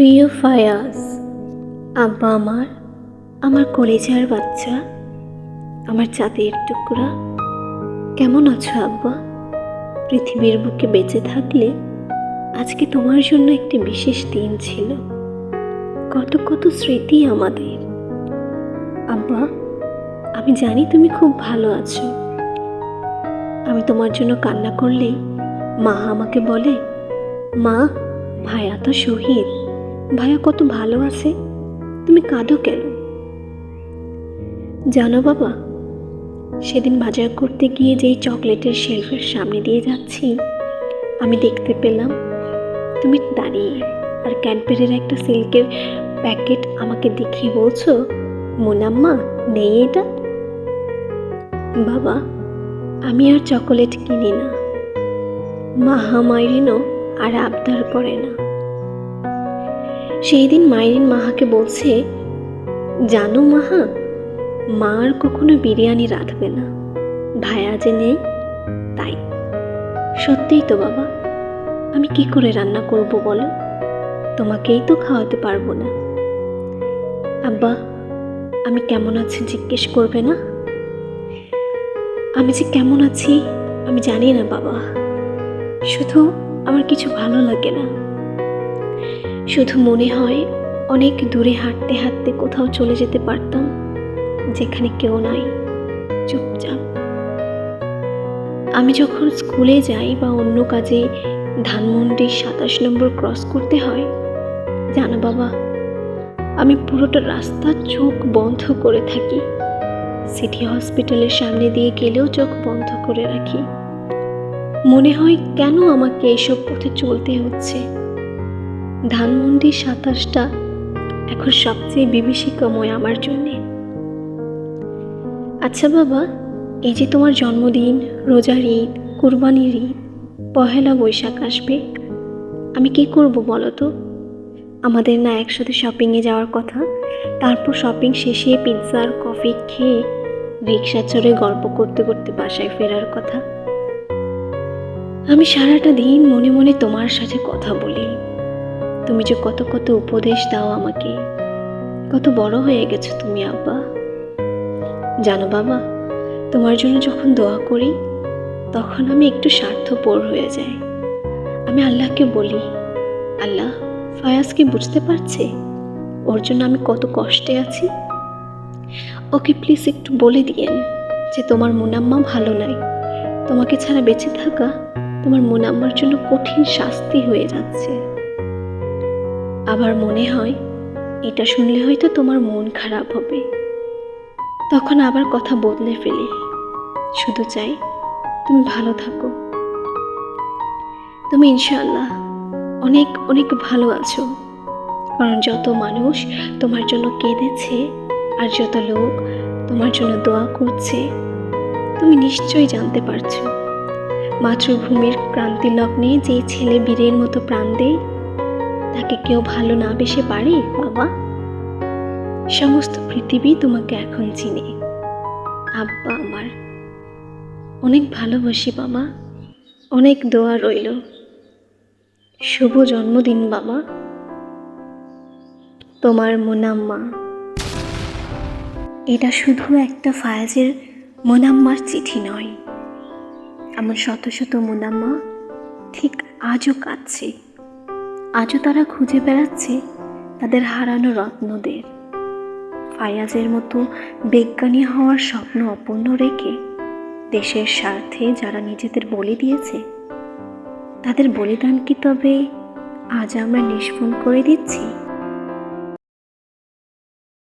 প্রিয় ফায়াজ, আব্বা আমার আমার কলেজার বাচ্চা, আমার চাঁদের টুকরা। কেমন আছো আব্বা? পৃথিবীর বুকে বেঁচে থাকলে আজকে তোমার জন্য একটি বিশেষ দিন ছিল। কত কত স্মৃতি আমাদের। আব্বা, আমি জানি তুমি খুব ভালো আছো। আমি তোমার জন্য কান্না করলেই মা আমাকে বলে, মা ভাইয়া তো শহীদ। ভাইয়া কত ভালো আছে? তুমি কাঁদো কেন? জানো বাবা, সেদিন বাজার করতে গিয়ে যেই চকলেটের শেলফের সামনে দিয়ে যাচ্ছি, আমি দেখতে পেলাম তুমি দাঁড়িয়ে আর ক্যাডবেরির একটা সিল্কের প্যাকেট আমাকে দেখিয়ে বলছো, মোনাম্মা, নেই এটা? বাবা, আমি আর চকোলেট কিনি না। মাহামাইরিনও আর আবদার করে না। সেই দিন মাইরিন মাহাকে বলছে, জানো মাহা, মা আর কখনো বিরিয়ানি রাঁধবে না। ভাইয়া যে নেই তাই। সত্যিই তো বাবা, আমি কি করে রান্না করব বলো? তোমাকেই তো খাওয়াতে পারব না। আব্বা, আমি কেমন আছি জিজ্ঞেস করবে না? আমি যে কেমন আছি, আমি জানি না বাবা। শুধু আমার কিছু ভালো লাগে না। শুধু মনে হয় অনেক দূরে হাঁটতে হাঁটতে কোথাও চলে যেতে পারতাম, যেখানে কেউ নাই। চুপচাপ। আমি যখন স্কুলে যাই বা অন্য কাজে ধানমন্ডির সাতাশ নম্বর ক্রস করতে হয়, জানো বাবা, আমি পুরোটা রাস্তা চোখ বন্ধ করে থাকি। সিটি হসপিটালের সামনে দিয়ে গেলেও চোখ বন্ধ করে রাখি। মনে হয় কেন আমাকে এইসব পথে চলতে হচ্ছে? ধানমন্ডি সাতাশটা এখন সবচেয়ে বিভীষিকাময় আমার জন্যে। আচ্ছা বাবা, এই যে তোমার জন্মদিন, রোজার ঈদ, কুরবানির ঈদ, পহেলা বৈশাখ আসবে, আমি কি করব বলো তো? আমাদের না একসাথে শপিংয়ে যাওয়ার কথা, তারপর শপিং শেষে পিৎজা আর কফি খেয়ে রিক্সা চড়ে গল্প করতে করতে বাসায় ফেরার কথা। আমি সারাটা দিন মনে মনে তোমার সাথে কথা বলি। তুমি যে কত কত উপদেশ দাও আমাকে। কত বড় হয়ে গেছো তুমি, আব্বা। জানো বাবা, তোমার জন্য যখন দোয়া করি, তখন আমি একটু স্বার্থপর হয়ে যাই। আমি আল্লাহকে বলি, আল্লাহ ফায়াজকে বুঝতে পারছে? ওর জন্য আমি কত কষ্টে আছি? ওকে প্লিজ একটু বলে দিয়েন যে তোমার মুনাম্মা ভালো নাই তোমাকে ছাড়া বেঁচে থাকা তোমার মুনাম্মার জন্য কঠিন শাস্তি হয়ে যাচ্ছে। আবার মনে হয়, এটা শুনলে হয়তো তোমার মন খারাপ হবে। তখন আবার কথা বদলে ফেলি। শুধু চাই, তুমি ভালো থাকো। তুমি ইনশাল্লাহ অনেক অনেক ভালো আছো। কারণ যত মানুষ তোমার জন্য কেঁদেছে আর যত লোক তোমার জন্য দোয়া করছে, তুমি নিশ্চয়ই জানতে পারছ। মাতৃভূমির ক্রান্তি লগ্নে যে ছেলে বীরের মতো প্রাণ দেয় তাকে কেউ ভালো না বেসে পারে, বাবা? সমস্ত পৃথিবী তোমাকে এখন চিনে। আব্বা আমার, অনেক ভালোবাসি বাবা। অনেক দোয়া রইল। শুভ জন্মদিন বাবা। তোমার মোনাম্মা। এটা শুধু একটা ফায়াজের মোনাম্মার চিঠি নয়। আমার শত শত মোনাম্মা ঠিক আজও কাঁদছে। আজও তারা খুঁজে বেড়াচ্ছে তাদের হারানো রত্নদের। ফায়াজের মতো বিজ্ঞানী হওয়ার স্বপ্ন অপূর্ণ রেখে দেশের স্বার্থে যারা নিজেদের বলি দিয়েছে, তাদের বলিদান কি তবে আজ আমরা নিষ্পণ করে দিচ্ছি?